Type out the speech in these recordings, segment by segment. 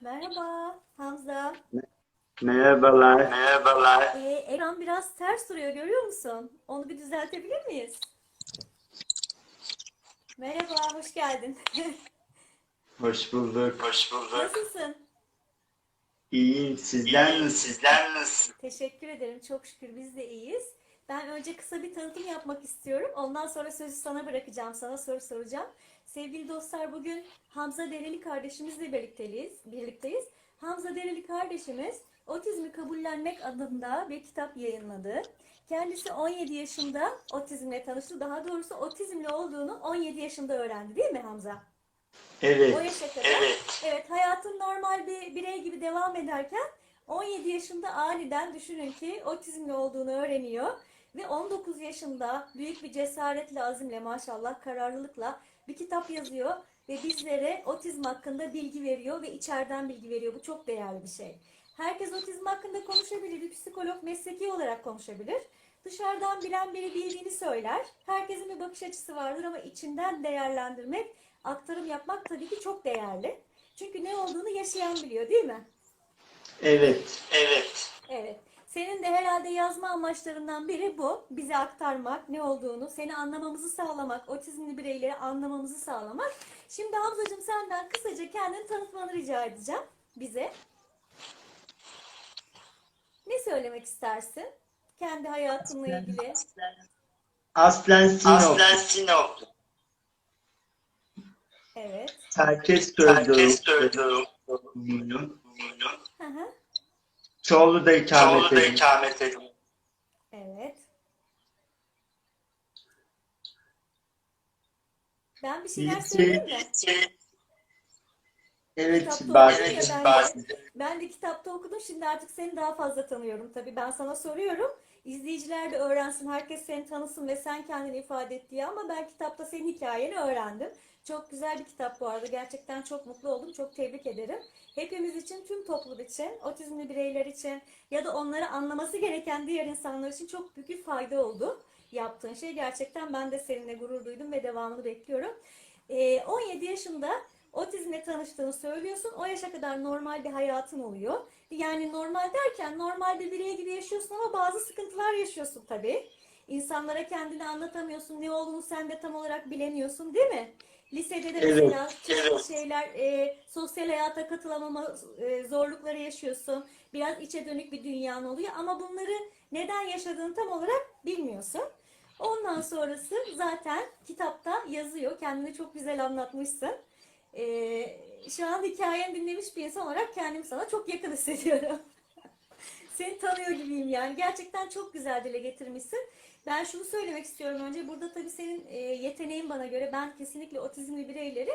Merhaba Hamza. Merhabalar. Merhabalar. Ee, ekran biraz ters duruyor görüyor musun? Onu bir düzeltebilir miyiz? Merhaba, hoş geldin. Hoş bulduk. Hoş bulduk. Nasılsın? İyiyim. Sizler nasılsınız? Sizler nasılsınız? Teşekkür ederim. Çok şükür biz de iyiyiz. Ben önce kısa bir tanıtım yapmak istiyorum. Ondan sonra sözü sana bırakacağım. Sana soru soracağım. Sevgili dostlar bugün Hamza Dereli kardeşimizle birlikteyiz. birlikteyiz. Hamza Dereli kardeşimiz Otizmi Kabullenmek adında bir kitap yayınladı. Kendisi 17 yaşında otizmle tanıştı. Daha doğrusu otizmli olduğunu 17 yaşında öğrendi değil mi Hamza? O Evet. yaşa kadar. Evet. hayatın normal bir birey gibi devam ederken 17 yaşında aniden düşünün ki otizmli olduğunu öğreniyor ve 19 yaşında büyük bir cesaretle, azimle maşallah kararlılıkla bir kitap yazıyor ve bizlere otizm hakkında bilgi veriyor ve içeriden bilgi veriyor. Bu çok değerli bir şey. Herkes otizm hakkında konuşabilir. Bir psikolog mesleki olarak konuşabilir. Dışarıdan bilen biri bildiğini söyler. Herkesin bir bakış açısı vardır ama içinden değerlendirmek, aktarım yapmak tabii ki çok değerli. Çünkü ne olduğunu yaşayan biliyor değil mi? Evet. Evet. Evet. Senin de herhalde yazma amaçlarından biri bu. Bize aktarmak, ne olduğunu, seni anlamamızı sağlamak, otizmli bireyleri anlamamızı sağlamak. Şimdi Hamzacığım senden kısaca kendini tanıtmanı rica edeceğim bize. Ne söylemek istersin? Kendi hayatınla ilgili. Aslen Sinop. Aslen Sinop. Evet. Herkes Herkes söylüyor. Söylüyor. Hı hı. Çoğulu da ikamet Çoğulu da edin. ikamet ediyor. Evet. Ben bir şeyler söyleyeyim mi? Evet. Kitapta Evet, ben de. Ben de kitapta okudum. Şimdi artık seni daha fazla tanıyorum tabii. Ben sana soruyorum. İzleyiciler de öğrensin. Herkes seni tanısın ve sen kendini ifade et diye. Ama ben kitapta senin hikayeni öğrendim. Çok güzel bir kitap bu arada. Gerçekten çok mutlu oldum. Çok tebrik ederim. Hepimiz için, tüm toplum için, otizmli bireyler için ya da onları anlaması gereken diğer insanlar için çok büyük bir fayda oldu. Yaptığın şey gerçekten ben de seninle gurur duydum ve devamını bekliyorum. Ee, 17 yaşında otizmle tanıştığını söylüyorsun. O yaşa kadar normal bir hayatın oluyor. Yani normal derken normal bir birey gibi yaşıyorsun ama bazı sıkıntılar yaşıyorsun tabii. İnsanlara kendini anlatamıyorsun. Ne olduğunu sen de tam olarak bilemiyorsun değil mi? Lisede de mesela çeşitli şeyler, e, sosyal hayata katılamama e, zorlukları yaşıyorsun. Biraz içe dönük bir dünyan oluyor ama bunları neden yaşadığını tam olarak bilmiyorsun. Ondan sonrası zaten kitapta yazıyor. Kendini çok güzel anlatmışsın. Ee, şu an hikayeni dinlemiş bir insan olarak kendimi sana çok yakın hissediyorum. Seni tanıyor gibiyim yani. Gerçekten çok güzel dile getirmişsin. Ben şunu söylemek istiyorum önce. Burada tabii senin e, yeteneğin bana göre ben kesinlikle otizmli bireyleri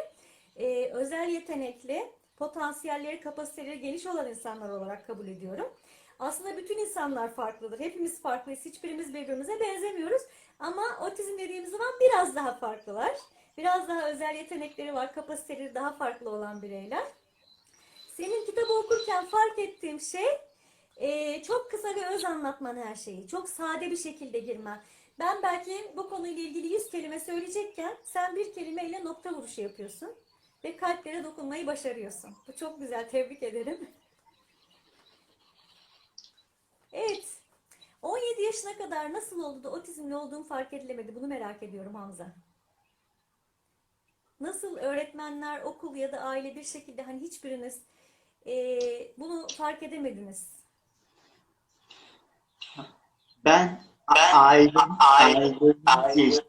e, özel yetenekli, potansiyelleri, kapasiteleri geniş olan insanlar olarak kabul ediyorum. Aslında bütün insanlar farklıdır. Hepimiz farklıyız. Hiçbirimiz birbirimize benzemiyoruz. Ama otizm dediğimiz zaman biraz daha farklılar. Biraz daha özel yetenekleri var, kapasiteleri daha farklı olan bireyler. Senin kitabı okurken fark ettiğim şey e, çok kısa ve öz anlatman her şeyi. Çok sade bir şekilde girmen. Ben belki bu konuyla ilgili 100 kelime söyleyecekken sen bir kelimeyle nokta vuruşu yapıyorsun. Ve kalplere dokunmayı başarıyorsun. Bu çok güzel, tebrik ederim. Evet. 17 yaşına kadar nasıl oldu da otizmli olduğun fark edilemedi? Bunu merak ediyorum Hamza. Nasıl öğretmenler, okul ya da aile bir şekilde hani hiçbiriniz eee, bunu fark edemediniz? Ben Ben ailem, ailem- ailem.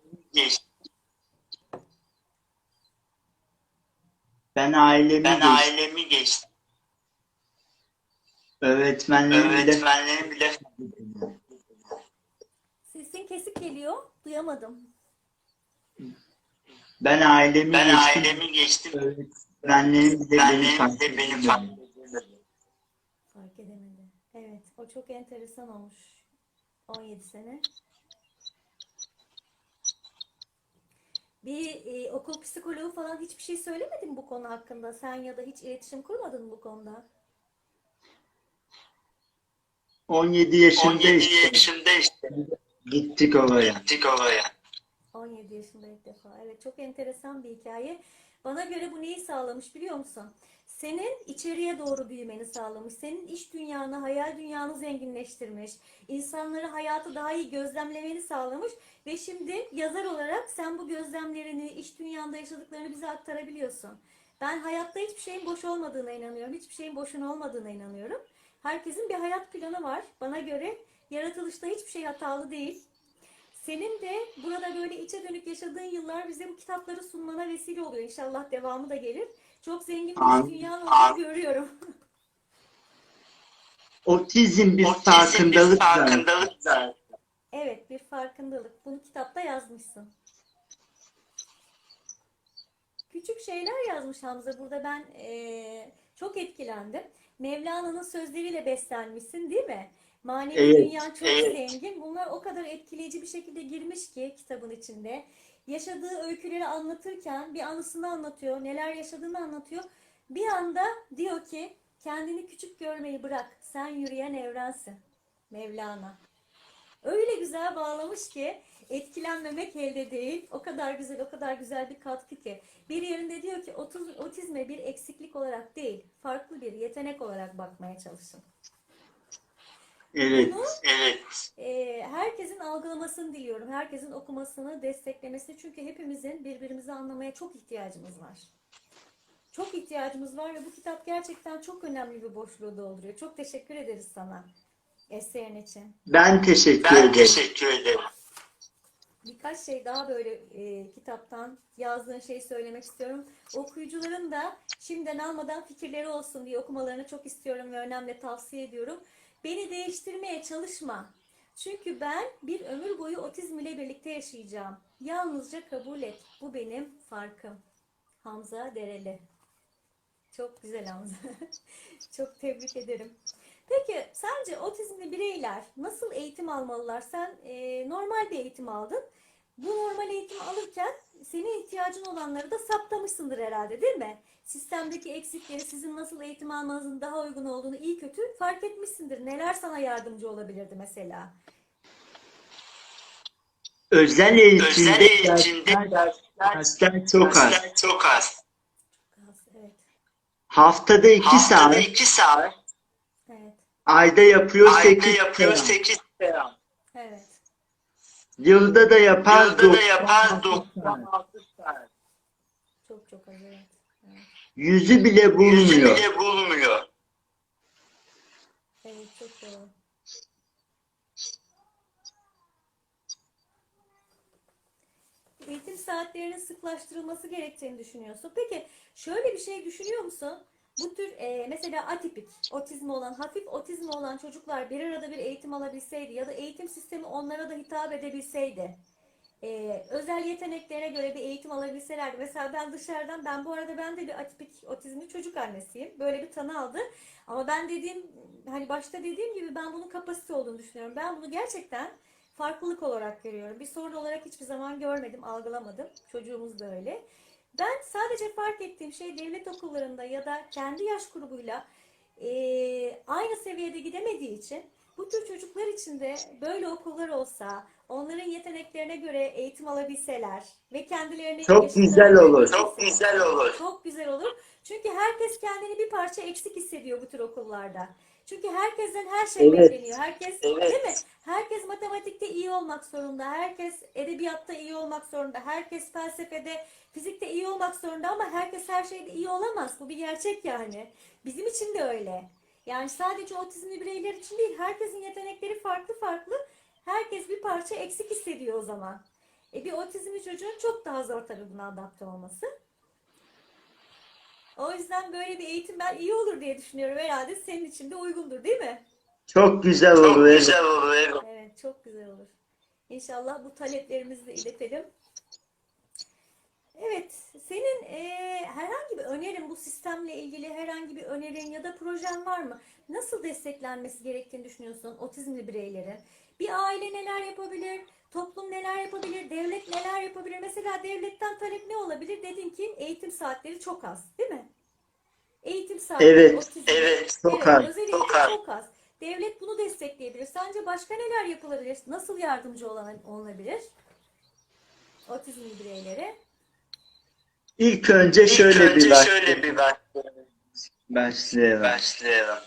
Ben ailemi Ben geçtim. ailemi geçtim. Öğretmenlerim bile Öğretmenlerim bile Sesin kesik geliyor. Duyamadım. ben ailemi ben geçtim. ailemi geçtim. Öğretmenlerim bile beni fark edemedi. Fark edemedi. Evet, o çok enteresan olmuş. 17 sene. Bir e, okul psikoloğu falan hiçbir şey söylemedi mi bu konu hakkında? Sen ya da hiç iletişim kurmadın mı bu konuda? 17 yaşında 17 işte. yaşında işte Gittik oraya. gittik oraya. 17 yaşında ilk defa. Evet çok enteresan bir hikaye. Bana göre bu neyi sağlamış biliyor musun? Senin içeriye doğru büyümeni sağlamış. Senin iş dünyanı, hayal dünyanı zenginleştirmiş. İnsanları hayatı daha iyi gözlemlemeni sağlamış. Ve şimdi yazar olarak sen bu gözlemlerini, iş dünyanda yaşadıklarını bize aktarabiliyorsun. Ben hayatta hiçbir şeyin boş olmadığına inanıyorum. Hiçbir şeyin boşuna olmadığına inanıyorum. Herkesin bir hayat planı var. Bana göre yaratılışta hiçbir şey hatalı değil. Senin de burada böyle içe dönük yaşadığın yıllar bize bu kitapları sunmana vesile oluyor. İnşallah devamı da gelir. Çok zengin bir dünya olduğunu görüyorum. Otizm bir Otizm farkındalık bir farkındalık zaten. Evet, bir farkındalık. Bunu kitapta yazmışsın. Küçük şeyler yazmış Hamza. Burada ben eee, çok etkilendim. Mevlana'nın sözleriyle beslenmişsin, değil mi? Manevi Evet, dünyan çok evet. zengin. Bunlar o kadar etkileyici bir şekilde girmiş ki kitabın içinde. Yaşadığı öyküleri anlatırken bir anısını anlatıyor, neler yaşadığını anlatıyor. Bir anda diyor ki kendini küçük görmeyi bırak. Sen yürüyen evrensin. Mevlana. Öyle güzel bağlamış ki etkilenmemek elde değil. O kadar güzel, o kadar güzel bir katkı ki. Bir yerinde diyor ki otiz- otizme bir eksiklik olarak değil, farklı bir yetenek olarak bakmaya çalışın. Evet. Bunu Evet. e, herkesin algılamasını diliyorum. Herkesin okumasını, desteklemesini. Çünkü hepimizin birbirimizi anlamaya çok ihtiyacımız var. Çok ihtiyacımız var ve bu kitap gerçekten çok önemli bir boşluğu dolduruyor. Çok teşekkür ederiz sana eserin için. Ben teşekkür Ben ederim. teşekkür ederim. Birkaç şey daha böyle e, kitaptan yazdığın şeyi söylemek istiyorum. Okuyucuların da şimdiden almadan fikirleri olsun diye okumalarını çok istiyorum ve önemli tavsiye ediyorum. Beni değiştirmeye çalışma. Çünkü ben bir ömür boyu otizm ile birlikte yaşayacağım. Yalnızca kabul et. Bu benim farkım. Hamza Dereli. Çok güzel Hamza. çok tebrik ederim. Peki sence otizmli bireyler nasıl eğitim almalılar? Sen e, normal bir eğitim aldın. Bu normal eğitimi alırken senin ihtiyacın olanları da saptamışsındır herhalde değil mi? Sistemdeki eksikleri sizin nasıl eğitim almanızın daha uygun olduğunu iyi kötü fark etmişsindir. Neler sana yardımcı olabilirdi mesela? Özel eğitimde Özel eğitimde dersler, dersler çok az. dersler çok az. Evet, Haftada iki Haftada saat, iki saat. evet, ayda yapıyor Ayda sekiz yapıyor saat. 8 seans. Yılda da yapar Yılda da yapar altı saat. 96 saat. Çok çok az evet. Yüzü bile Yüzü bulmuyor. bile bulmuyor. evet çok doğru. Eğitim saatlerinin sıklaştırılması gerektiğini düşünüyorsun. Peki şöyle bir şey düşünüyor musun? Bu tür e, mesela atipik, otizmi olan, hafif otizmi olan çocuklar bir arada bir eğitim alabilseydi ya da eğitim sistemi onlara da hitap edebilseydi, e, özel yeteneklerine göre bir eğitim alabilselerdi. Mesela ben dışarıdan, ben bu arada ben de bir atipik otizmli çocuk annesiyim. Böyle bir tanı aldı. Ama ben dediğim, hani başta dediğim gibi ben bunun kapasite olduğunu düşünüyorum. Ben bunu gerçekten farklılık olarak görüyorum. Bir sorun olarak hiçbir zaman görmedim, algılamadım. Çocuğumuz da öyle. Ben sadece fark ettiğim şey devlet okullarında ya da kendi yaş grubuyla eee, aynı seviyede gidemediği için bu tür çocuklar için de böyle okullar olsa, onların yeteneklerine göre eğitim alabilseler ve kendilerini Çok güzel olur. Çok güzel olur. çok güzel olur. Çünkü herkes kendini bir parça eksik hissediyor bu tür okullarda. Çünkü herkesten her şey Evet. bekleniyor. Herkes Evet. değil mi? Matematikte iyi olmak zorunda. Herkes edebiyatta iyi olmak zorunda. Herkes felsefede, fizikte iyi olmak zorunda ama herkes her şeyde iyi olamaz. Bu bir gerçek yani. Bizim için de öyle. Yani sadece otizmli bireyler için değil, herkesin yetenekleri farklı farklı. Herkes bir parça eksik hissediyor o zaman. E bir otizmli çocuğun çok daha zor tabii buna adapte olması. O yüzden böyle bir eğitim ben iyi olur diye düşünüyorum. Herhalde senin için de uygundur değil mi? Çok güzel Çok olur. evet. güzel olur. Evet. Evet, çok güzel olur. İnşallah bu taleplerimizi de iletelim. Evet, senin eee, herhangi bir önerin, bu sistemle ilgili herhangi bir önerin ya da projen var mı? Nasıl desteklenmesi gerektiğini düşünüyorsun otizmli bireylerin? Bir aile neler yapabilir? Toplum neler yapabilir? Devlet neler yapabilir? Mesela devletten talep ne olabilir? Dedin ki eğitim saatleri çok az, değil mi? Eğitim saatleri Evet, otizmli. evet, çok Evet, az, özel çok az. çok az. Devlet bunu destekleyebilir. Sence başka neler yapılabilir? Nasıl yardımcı olan olunabilir? Otizmli bireylere. İlk önce şöyle İlk önce bir şöyle bir başlayalım. başlayalım. başlayalım.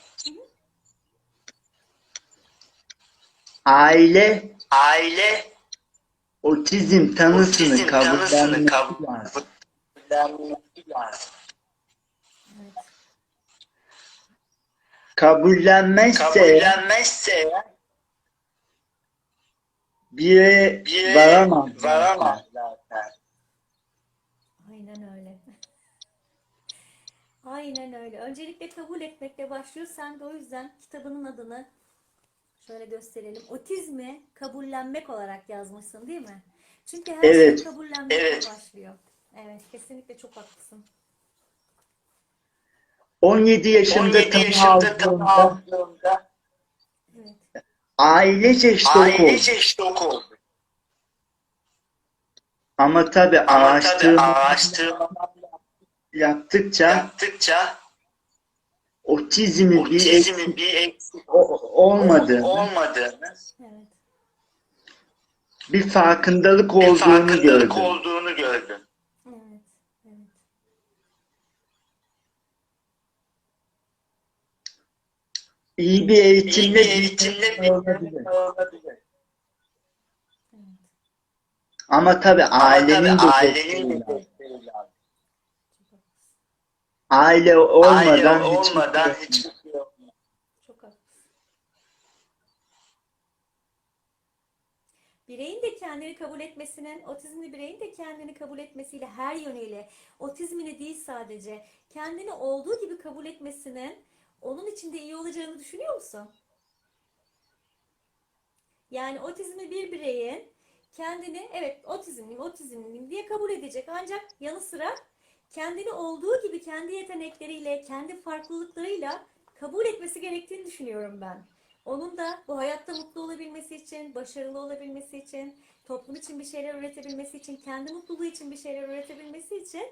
Aile Aile otizm tanısını otizm tanısını kabullenmesi lazım. lazım. Kabullenmezse Kabullenmezse eğer bir yere bir yere varamaz. varamaz zaten. Aynen öyle. Aynen öyle. Öncelikle kabul etmekle başlıyor. Sen de o yüzden kitabının adını şöyle gösterelim. Otizmi kabullenmek olarak yazmışsın değil mi? Çünkü her Evet. şey kabullenmekle Evet. başlıyor. Evet, kesinlikle çok haklısın. 17 yaşında 17 tanı yaşında tanı aldığında aldığında Evet. ailece oldu. ailece oldu. Ama tabii araştırma araştırma yaptıkça yaptıkça otizmi bir otizmin eksik bir eksik o- olmadığını, olmadığını, Evet. bir farkındalık bir olduğunu farkındalık gördüm. olduğunu gördüm. Evet. Evet. İyi bir eğitimle bir bir eğitimle şey olabilir. Ama tabii Ama ailenin tabii de ailenin de. Aile olmadan Aile hiçbir olmadan şey hiçbir şey yok. Bireyin de kendini kabul etmesinin, otizmli bireyin de kendini kabul etmesiyle her yönüyle, otizmini değil sadece, kendini olduğu gibi kabul etmesinin onun için de iyi olacağını düşünüyor musun? Yani otizmli bir bireyin kendini evet otizmliyim, otizmliyim diye kabul edecek. Ancak yanı sıra kendini olduğu gibi kendi yetenekleriyle, kendi farklılıklarıyla kabul etmesi gerektiğini düşünüyorum ben. Onun da bu hayatta mutlu olabilmesi için, başarılı olabilmesi için, toplum için bir şeyler üretebilmesi için, kendi mutluluğu için bir şeyler üretebilmesi için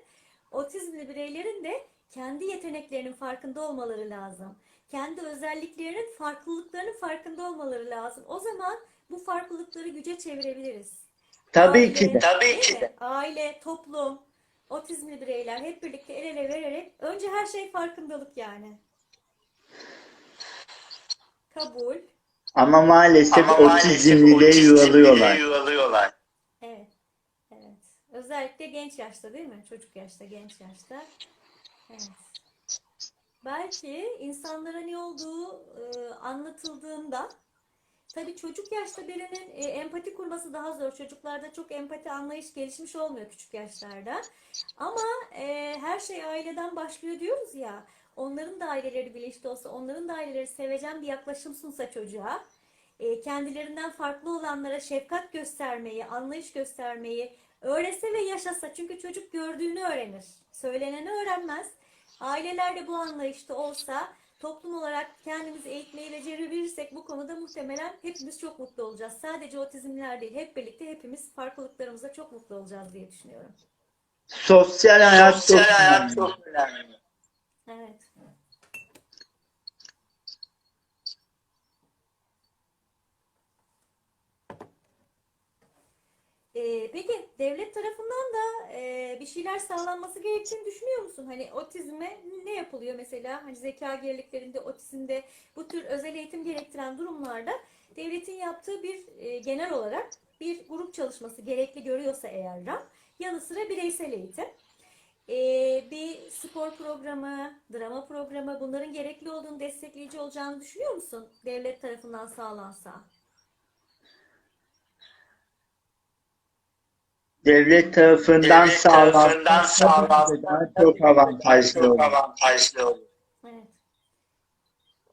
otizmli bireylerin de kendi yeteneklerinin farkında olmaları lazım. Kendi özelliklerinin, farklılıklarının farkında olmaları lazım. O zaman bu farklılıkları güce çevirebiliriz. Tabii Aile, ki de. Tabii ki de. Aile, toplum, otizmli bireyler hep birlikte el ele vererek önce her şey farkındalık yani. Kabul. Ama maalesef Ama otizmliyle yuvalıyorlar. yuvalıyorlar. Evet. Evet. Özellikle genç yaşta değil mi? Çocuk yaşta, genç yaşta. Belki insanlara ne olduğu e, anlatıldığında tabii çocuk yaşta birinin e, empati kurması daha zor. Çocuklarda çok empati anlayış gelişmiş olmuyor küçük yaşlarda. Ama e, her şey aileden başlıyor diyoruz ya. Onların da aileleri bilinçli olsa, onların da aileleri sevecen bir yaklaşım sunsa çocuğa, kendilerinden farklı olanlara şefkat göstermeyi, anlayış göstermeyi öğretse ve yaşasa. Çünkü çocuk gördüğünü öğrenir. Söyleneni öğrenmez. Aileler de bu anlayışta olsa, toplum olarak kendimizi eğitmeyi becerebilirsek bu konuda muhtemelen hepimiz çok mutlu olacağız. Sadece otizmler değil, hep birlikte hepimiz farklılıklarımızda çok mutlu olacağız diye düşünüyorum. Sosyal hayat çok Sosyal hayat önemli. çok önemli. Evet. Ee, peki devlet tarafından da e, bir şeyler sağlanması gerektiğini düşünüyor musun? Hani otizme ne yapılıyor mesela? Hani zeka geriliklerinde, otizmde bu tür özel eğitim gerektiren durumlarda devletin yaptığı bir e, genel olarak bir grup çalışması gerekli görüyorsa eğer RAM, yanı sıra bireysel eğitim. Ee, bir spor programı, drama programı bunların gerekli olduğunu destekleyici olacağını düşünüyor musun? Devlet tarafından sağlansa. Devlet tarafından Devlet sağlansa sağlansa çok avantajlı çok olur. avantajlı olur. Evet.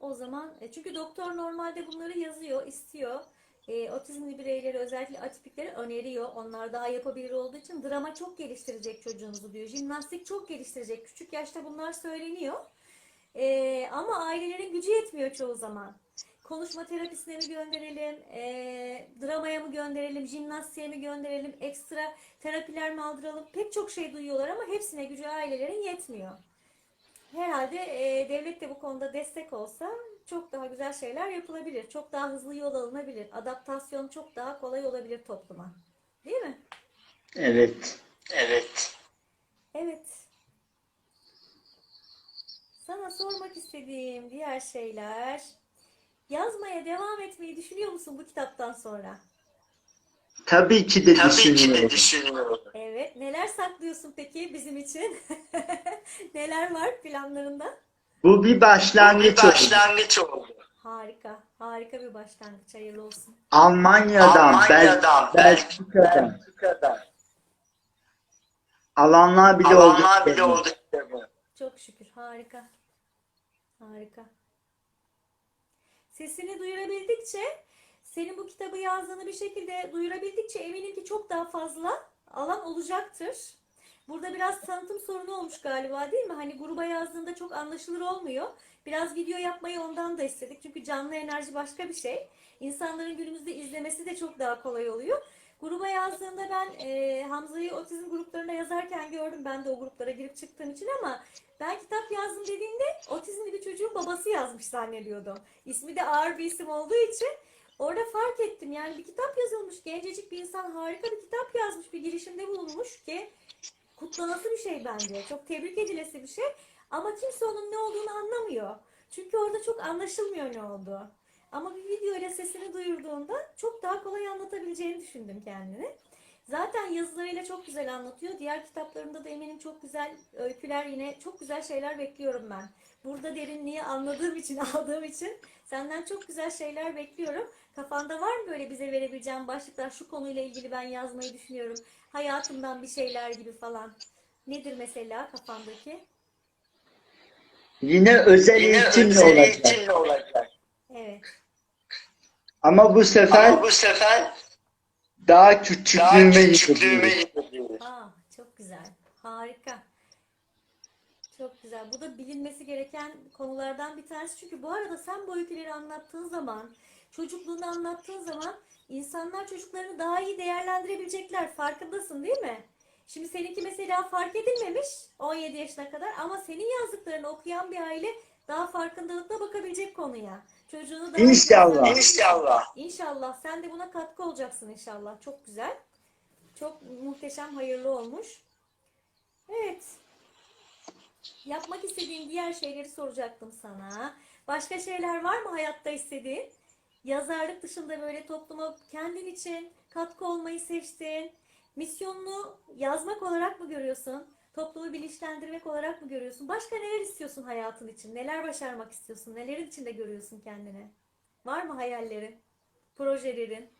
O zaman e, çünkü doktor normalde bunları yazıyor, istiyor. E, otizmli bireyleri özellikle atipikleri öneriyor. Onlar daha yapabilir olduğu için drama çok geliştirecek çocuğunuzu diyor. Jimnastik çok geliştirecek. Küçük yaşta bunlar söyleniyor. E, ama ailelerin gücü yetmiyor çoğu zaman konuşma terapisine mi gönderelim, e, dramaya mı gönderelim, jimnastiğe mi gönderelim, ekstra terapiler mi aldıralım? Pek çok şey duyuyorlar ama hepsine gücü ailelerin yetmiyor. Herhalde e, devlet de bu konuda destek olsa çok daha güzel şeyler yapılabilir. Çok daha hızlı yol alınabilir. Adaptasyon çok daha kolay olabilir topluma. Değil mi? Evet. Evet. Evet. Sana sormak istediğim diğer şeyler Yazmaya devam etmeyi düşünüyor musun bu kitaptan sonra? Tabii ki de Tabii ki de düşünüyorum. düşünüyorum. Evet. Neler saklıyorsun peki bizim için? Neler var planlarında? Bu bir Bir başlangıç oldu. başlangıç oldu. Harika. Harika bir başlangıç. Hayırlı olsun. Almanya'dan, Almanya'dan, Bel- Belçika'dan Belçika'dan. alanlar bile oldu. Alanlar bile oldu kitabı. Çok şükür. Harika. Harika. Sesini duyurabildikçe, senin bu kitabı yazdığını bir şekilde duyurabildikçe eminim ki çok daha fazla alan olacaktır. Burada biraz tanıtım sorunu olmuş galiba değil mi? Hani gruba yazdığında çok anlaşılır olmuyor. Biraz video yapmayı ondan da istedik. Çünkü canlı enerji başka bir şey. İnsanların günümüzde izlemesi de çok daha kolay oluyor. Gruba yazdığında ben e, Hamza'yı otizm gruplarına yazarken gördüm. Ben de o gruplara girip çıktığım için ama ben kitap yazdım dediğinde otizmli bir çocuğun babası yazmış zannediyordum. İsmi de ağır bir isim olduğu için orada fark ettim. Yani bir kitap yazılmış. Gencecik bir insan harika bir kitap yazmış. Bir girişimde bulunmuş ki kutlanası bir şey bence. Çok tebrik edilesi bir şey. Ama kimse onun ne olduğunu anlamıyor. Çünkü orada çok anlaşılmıyor ne olduğu. Ama bir video ile sesini duyurduğunda çok daha kolay anlatabileceğini düşündüm kendini. Zaten yazılarıyla çok güzel anlatıyor. Diğer kitaplarında da eminim çok güzel öyküler yine çok güzel şeyler bekliyorum ben. Burada derinliği anladığım için, aldığım için senden çok güzel şeyler bekliyorum. Kafanda var mı böyle bize verebileceğin başlıklar? Şu konuyla ilgili ben yazmayı düşünüyorum. Hayatımdan bir şeyler gibi falan. Nedir mesela kafandaki? Yine özel Yine eğitimle özel olacak. eğitimle olacak. Evet. Ama bu sefer Ama bu sefer daha daha küçüklüğüme küçüklüğüme gidiyoruz. Aa, çok güzel. Harika. Çok güzel. Bu da bilinmesi gereken konulardan bir tanesi. Çünkü bu arada sen bu öyküleri anlattığın zaman, çocukluğunu anlattığın zaman insanlar çocuklarını daha iyi değerlendirebilecekler. Farkındasın değil mi? Şimdi seninki mesela fark edilmemiş 17 yaşına kadar ama senin yazdıklarını okuyan bir aile daha farkındalıkla bakabilecek konuya. Çocuğunu iyi İnşallah. İnşallah. İnşallah sen de buna katkı olacaksın inşallah. Çok güzel. Çok muhteşem, hayırlı olmuş. Evet. Yapmak istediğin diğer şeyleri soracaktım sana. Başka şeyler var mı hayatta istediğin? Yazarlık dışında böyle topluma kendin için katkı olmayı seçtin. Misyonunu yazmak olarak mı görüyorsun? Toplumu bilinçlendirmek olarak mı görüyorsun? Başka neler istiyorsun hayatın için? Neler başarmak istiyorsun? Nelerin içinde görüyorsun kendini? Var mı hayallerin? Projelerin?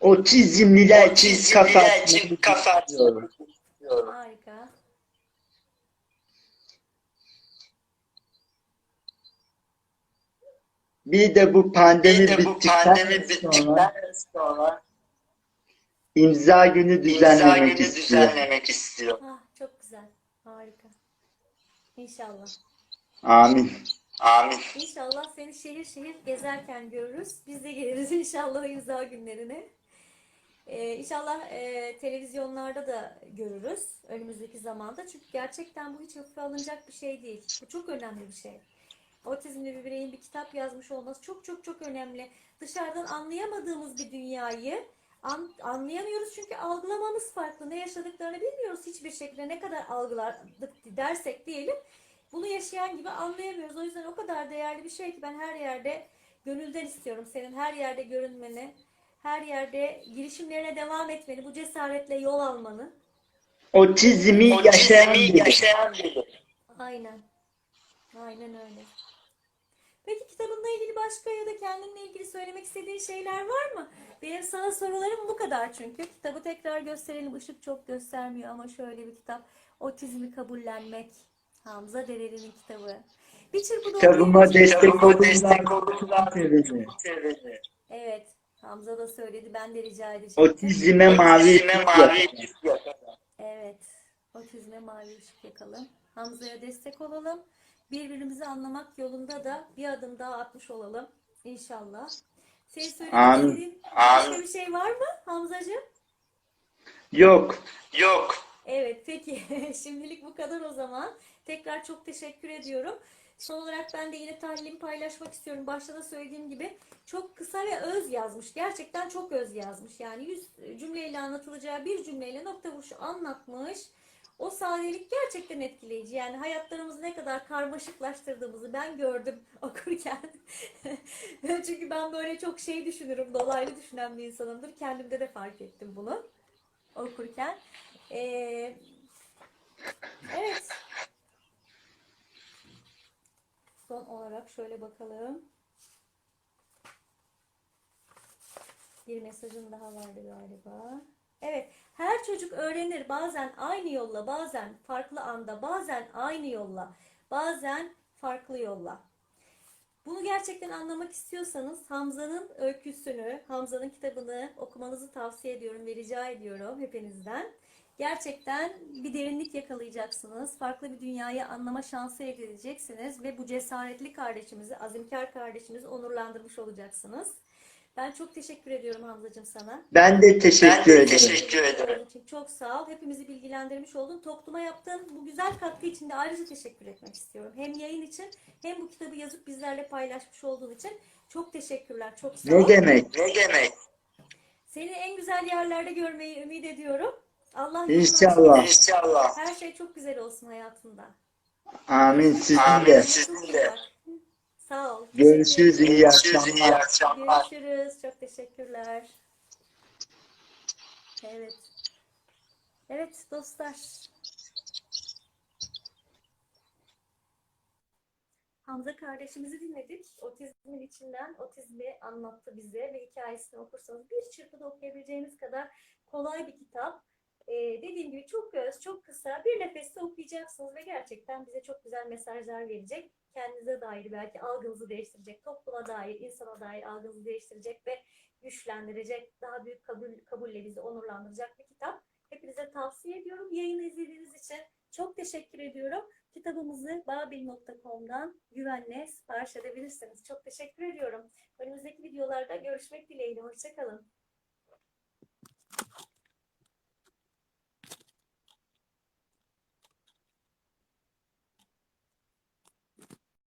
O çift kafa çizgiler çift kafa atıyor. Harika. Bir de bu pandemi Bir de bu bittikten pandemi sonra bittikten sonra imza günü imza düzenlemek günü istiyor. düzenlemek istiyor. Ah, çok güzel. Harika. İnşallah. Amin. Amin. İnşallah seni şehir şehir gezerken görürüz. Biz de geliriz inşallah imza günlerine. Ee, inşallah e, televizyonlarda da görürüz önümüzdeki zamanda. Çünkü gerçekten bu hiç hafife alınacak bir şey değil. Bu çok önemli bir şey. Otizmli bir bireyin bir kitap yazmış olması çok çok çok önemli. Dışarıdan anlayamadığımız bir dünyayı an- anlayamıyoruz çünkü algılamamız farklı. Ne yaşadıklarını bilmiyoruz hiçbir şekilde. Ne kadar algıladık dersek diyelim bunu yaşayan gibi anlayamıyoruz. O yüzden o kadar değerli bir şey ki ben her yerde gönülden istiyorum senin her yerde görünmeni, her yerde girişimlerine devam etmeni, bu cesaretle yol almanı. Otizmi yaşayan Otizmi biri. yaşayan biri. Aynen. Aynen öyle. Peki kitabınla ilgili başka ya da kendinle ilgili söylemek istediğin şeyler var mı? Benim sana sorularım bu kadar çünkü. Kitabı tekrar gösterelim. Işık çok göstermiyor ama şöyle bir kitap. Otizmi kabullenmek. Hamza Dereli'nin kitabı. Bir çırpıda Kitabıma destek olurlar. Evet. Hamza da söyledi. Ben de rica edeceğim. Otizme mavi Otizme ışık. Evet. Otizme mavi ışık yakalım. Hamza'ya destek olalım. Birbirimizi anlamak yolunda da bir adım daha atmış olalım. İnşallah. Senin söylemek istediğin başka bir şey var mı Hamzacığım? Yok. Yok. Evet peki. Şimdilik bu kadar o zaman. Tekrar çok teşekkür ediyorum. Son olarak ben de yine tahlilimi paylaşmak istiyorum. Başta da söylediğim gibi çok kısa ve öz yazmış. Gerçekten çok öz yazmış. Yani yüz cümleyle anlatılacağı bir cümleyle nokta vuruşu anlatmış. O sadelik gerçekten etkileyici. Yani hayatlarımızı ne kadar karmaşıklaştırdığımızı ben gördüm okurken. Çünkü ben böyle çok şey düşünürüm, dolaylı düşünen bir insanımdır. Kendimde de fark ettim bunu okurken. Ee, evet. Son olarak şöyle bakalım. Bir mesajım daha vardı galiba. Evet, her çocuk öğrenir. Bazen aynı yolla, bazen farklı anda, bazen aynı yolla, bazen farklı yolla. Bunu gerçekten anlamak istiyorsanız Hamza'nın öyküsünü, Hamza'nın kitabını okumanızı tavsiye ediyorum ve rica ediyorum hepinizden. Gerçekten bir derinlik yakalayacaksınız. Farklı bir dünyayı anlama şansı elde edeceksiniz ve bu cesaretli kardeşimizi, azimkar kardeşimizi onurlandırmış olacaksınız. Ben çok teşekkür ediyorum Hamzacığım sana. Ben de Ben teşekkür de ederim. teşekkür ederim. İçin çok sağ ol. Hepimizi bilgilendirmiş oldun. Topluma yaptığın bu güzel katkı için de ayrıca teşekkür etmek istiyorum. Hem yayın için hem bu kitabı yazıp bizlerle paylaşmış olduğun için çok teşekkürler. Çok sağ ol. Ne demek? Ne demek? Seni en güzel yerlerde görmeyi ümit ediyorum. Allah İnşallah. İnşallah. Her şey çok güzel olsun hayatında. Amin sizin Amin. de. Sizin de. Sağ ol. Görüşürüz. iyi Görüşürüz. iyi akşamlar. akşamlar. Görüşürüz. Çok teşekkürler. Evet. Evet dostlar. Hamza kardeşimizi dinledik. Otizmin içinden otizmi anlattı bize ve hikayesini okursanız bir çırpıda okuyabileceğiniz kadar kolay bir kitap. Ee, dediğim gibi çok öz, çok kısa bir nefeste okuyacaksınız ve gerçekten bize çok güzel mesajlar verecek. Kendinize dair belki algınızı değiştirecek, topluma dair, insana dair algınızı değiştirecek ve güçlendirecek, daha büyük kabul, kabulle bizi onurlandıracak bir kitap. Hepinize tavsiye ediyorum. Yayını izlediğiniz için çok teşekkür ediyorum. Kitabımızı babil.com'dan güvenle sipariş edebilirsiniz. Çok teşekkür ediyorum. Önümüzdeki videolarda görüşmek dileğiyle. Hoşçakalın.